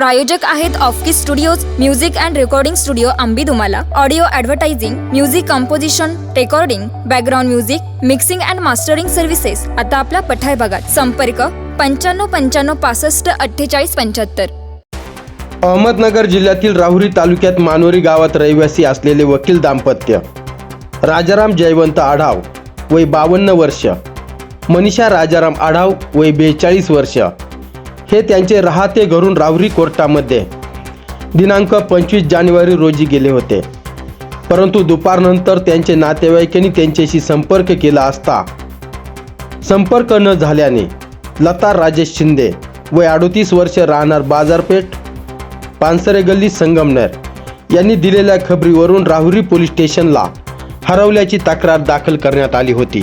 प्रायोजक आहेत Offkey studios music and recording studio Ambi Dumala. Audio advertising music composition recording background music mixing and mastering services आता आपल्या पठाय भागात संपर्क पंच्याण्णव पंच्याण्णव पासष्ट अठ्ठेचाळीस पंच्याहत्तर. अहमदनगर जिल्ह्यातील राहुरी तालुक्यात मानोरी गावात रहिवासी असलेले वकील दाम्पत्य. राजाराम जयवंत आढाव वय बावन्न वर्ष. मनीषा राजाराम आढाव वय बेचाळीस वर्ष. हे त्यांचे राहते घरून राहुरी कोर्टामध्ये. दिनांक पंचवीस जानेवारी रोजी गेले होते. परंतु दुपारनंतर त्यांचे नातेवाईकांनी त्यांच्याशी संपर्क केला असता. संपर्क न झाल्याने लता राजेश शिंदे वय अडोतीस वर्ष राहणार बाजारपेठ पानसरे गल्ली संगमनेर यांनी दिलेल्या खबरीवरून राहुरी पोलीस स्टेशनला हरवल्याची तक्रार दाखल करण्यात आली होती.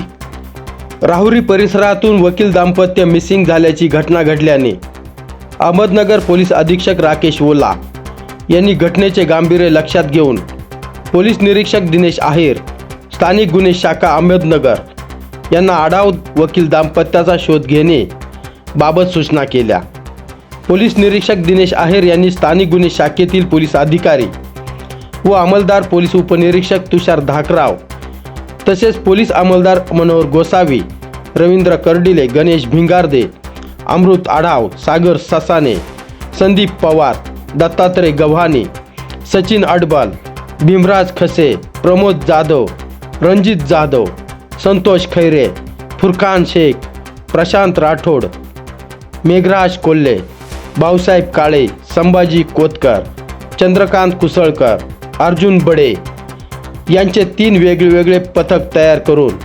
राहुरी परिसरातून वकील दाम्पत्य मिसिंग झाल्याची घटना घडल्याने अहमदनगर पोलीस अधीक्षक राकेश ओला यांनी घटनेचे गांभीर्य लक्षात घेऊन पोलीस निरीक्षक दिनेश आहेर स्थानिक गुन्हे शाखा अहमदनगर यांना आढाव वकील दाम्पत्याचा शोध घेणे बाबत सूचना केल्या. पोलीस निरीक्षक दिनेश आहेर यांनी स्थानिक गुन्हे शाखेतील पोलीस अधिकारी व अंमलदार पोलीस उपनिरीक्षक तुषार धाकराव तसेच पोलीस अंमलदार मनोहर गोसावी रवींद्र कर्डिले गणेश भिंगारदे अमृत आढाव सागर ससाने संदीप पवार दत्तात्रय गव्हाणे सचिन अडबाल भीमराज खसे प्रमोद जाधव रणजित जाधव संतोष खैरे फुरखान शेख प्रशांत राठोड मेघराज कोल्हे भाऊसाहेब काळे संभाजी कोतकर चंद्रकांत कुसळकर अर्जुन बडे यांचे तीन वेगवेगळे पथक तयार करून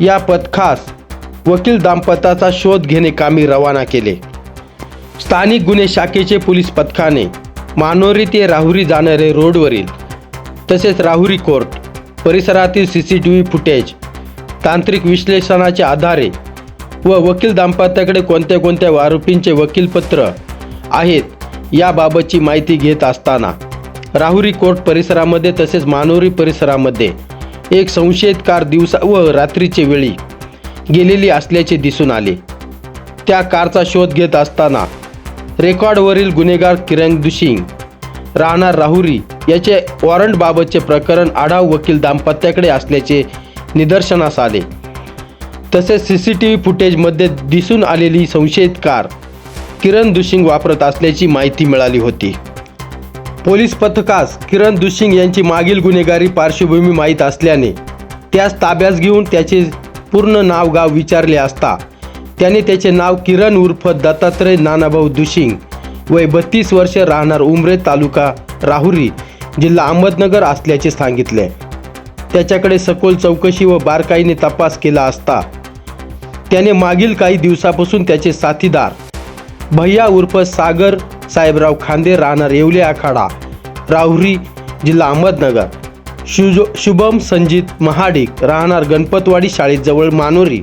या पथकास वकील दाम्पत्याचा शोध घेणे कामी रवाना केले. स्थानिक गुन्हे शाखेचे पोलीस पथकाने मानोरी ते राहुरी जाणारे रोडवरील तसेच राहुरी कोर्ट परिसरातील C C T V footage तांत्रिक विश्लेषणाच्या आधारे व वकील दाम्पत्याकडे कोणत्या कोणत्या आरोपींचे वकीलपत्र आहेत याबाबतची माहिती घेत असताना राहुरी कोर्ट परिसरामध्ये तसेच मानोरी परिसरामध्ये एक संशयित कार दिवसा व रात्रीचे वेळी गेलेली असल्याचे दिसून आले. त्या कारचा शोध घेत असताना रेकॉर्डवरील गुन्हेगार किरण दुशिंग राहणार राहुरी याचे वॉरंटबाबतचे प्रकरण आढाव वकील दाम्पत्याकडे असल्याचे निदर्शनास आले. तसेच सी सी टी व्ही फुटेजमध्ये दिसून आलेली संशयित कार किरण दुशिंग वापरत असल्याची माहिती मिळाली होती. पोलीस पथकास किरण दुशिंग यांची मागील गुन्हेगारी पार्श्वभूमी माहीत असल्याने त्यास ताब्यास घेऊन त्याचे पूर्ण नाव गाव विचारले असता. त्याने त्याचे नाव किरण उर्फ दत्तात्रय नानाभाऊ दुशिंग. वय बत्तीस वर्ष राहणार उमरे तालुका राहुरी जिल्हा अहमदनगर असल्याचे सांगितले. त्याच्याकडे सखोल चौकशी व बारकाईने तपास केला असता. त्याने मागील काही दिवसापासून त्याचे साथीदार भैया उर्फ सागर साहेबराव खांदे राहणार येवले आखाडा राहुरी जिल्हा अहमदनगर. शुजो शुभम संजित महाडिक राहणार गणपतवाडी शाळेजवळ मानोरी.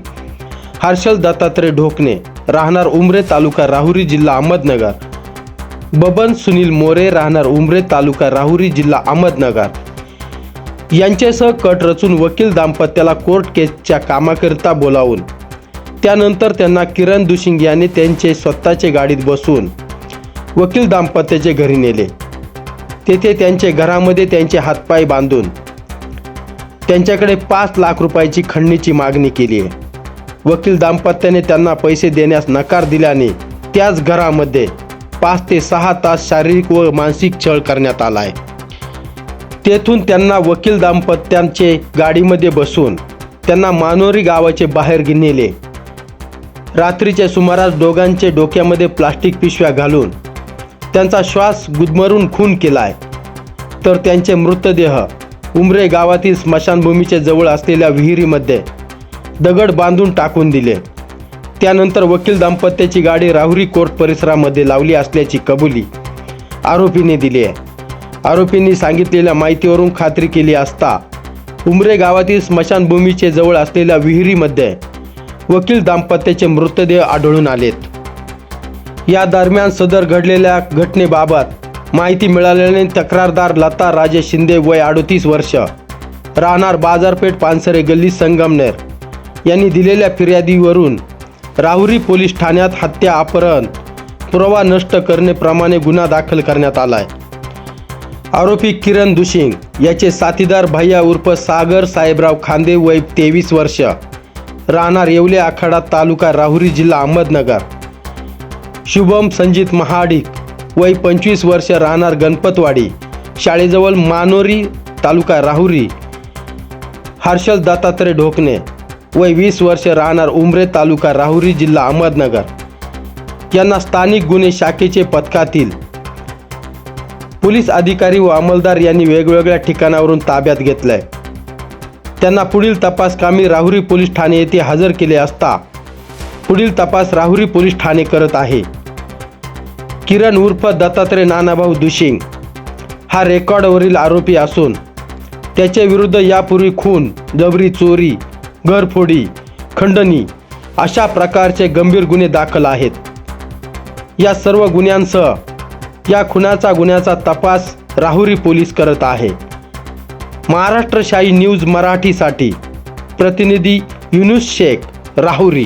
हर्षल दत्तात्रय ढोकणे राहणार उमरे तालुका राहुरी जिल्हा अहमदनगर. बबन सुनील मोरे राहणार उमरे तालुका राहुरी जिल्हा अहमदनगर. यांच्यासह कट रचून वकील दाम्पत्याला कोर्ट केसच्या कामाकरिता बोलावून त्यानंतर त्यांना किरण दुशिंग याने त्यांचे स्वतःचे गाडीत बसून वकील दाम्पत्याचे घरी नेले. तेथे त्यांचे घरामध्ये त्यांचे हातपाय बांधून त्यांच्याकडे पाच लाख रुपयाची खंडणीची मागणी केली आहे. वकील दाम्पत्याने त्यांना पैसे देण्यास नकार दिल्याने त्याच घरामध्ये पाच ते सहा तास शारीरिक व मानसिक छळ करण्यात आला आहे. तेथून त्यांना वकील दाम्पत्यांचे गाडीमध्ये बसून त्यांना मानोरी गावाचे बाहेर नेले रात्रीच्या सुमारास दोघांचे डोक्यामध्ये प्लास्टिक पिशव्या घालून त्यांचा श्वास गुदमरून खून केलाय. तर त्यांचे मृतदेह उमरे गावातील स्मशानभूमीच्या जवळ असलेल्या विहिरीमध्ये दगड बांधून टाकून दिले. त्यानंतर वकील दाम्पत्याची गाडी राहुरी कोर्ट परिसरामध्ये लावली असल्याची कबुली आरोपीने दिली आहे. आरोपींनी सांगितलेल्या माहितीवरून खात्री केली असता उमरे गावातील स्मशानभूमीचे जवळ असलेल्या विहिरीमध्ये वकील दाम्पत्याचे मृतदेह आढळून आलेत. या दरम्यान सदर घडलेल्या घटनेबाबत माहिती मिळाल्याने तक्रारदार लता राजे शिंदे वय अडतीस वर्ष राहणार बाजारपेठ पानसरे गल्ली संगमनेर. यांनी दिलेल्या फिर्यादीवरून राहुरी पोलीस ठाण्यात हत्या अपहरण पुरावा नष्ट करण्याप्रमाणे गुन्हा दाखल करण्यात आला आहे आरोपी किरण दुशिंग याचे साथीदार भैया उर्फ सागर साहेबराव खांदे वय तेवीस वर्ष राहणार येवले आखाडा तालुका राहुरी जिल्हा अहमदनगर. शुभम संजित महाडिक वय पंचवीस वर्ष राहणार गणपतवाडी. शाळेजवळ मानोरी तालुका राहुरी. हर्षल दत्तात्रय ढोकणे वय वीस वर्ष राहणार उमरे तालुका राहुरी जिल्हा अहमदनगर. यांना स्थानिक गुन्हे शाखेचे पथकातील पोलीस अधिकारी व अंमलदार यांनी वेगवेगळ्या ठिकाणावरून ताब्यात घेतलंय. त्यांना पुढील तपासकामी राहुरी पोलीस ठाणे येथे हजर केले असता पुढील तपास राहुरी पोलीस ठाणे करत आहे. किरण उर्फ दत्तात्रय नानाभाऊ दुशिंग हा रेकॉर्डवरील आरोपी असून त्याच्या विरुद्ध यापूर्वी खून जबरी चोरी घरफोडी खंडणी अशा प्रकारचे गंभीर गुन्हे दाखल आहेत. या सर्व गुन्ह्यांसह या खुनाचा गुन्ह्याचा तपास राहुरी पोलीस करत आहे. महाराष्ट्रशाही न्यूज मराठीसाठी प्रतिनिधी युनुस शेख राहुरी.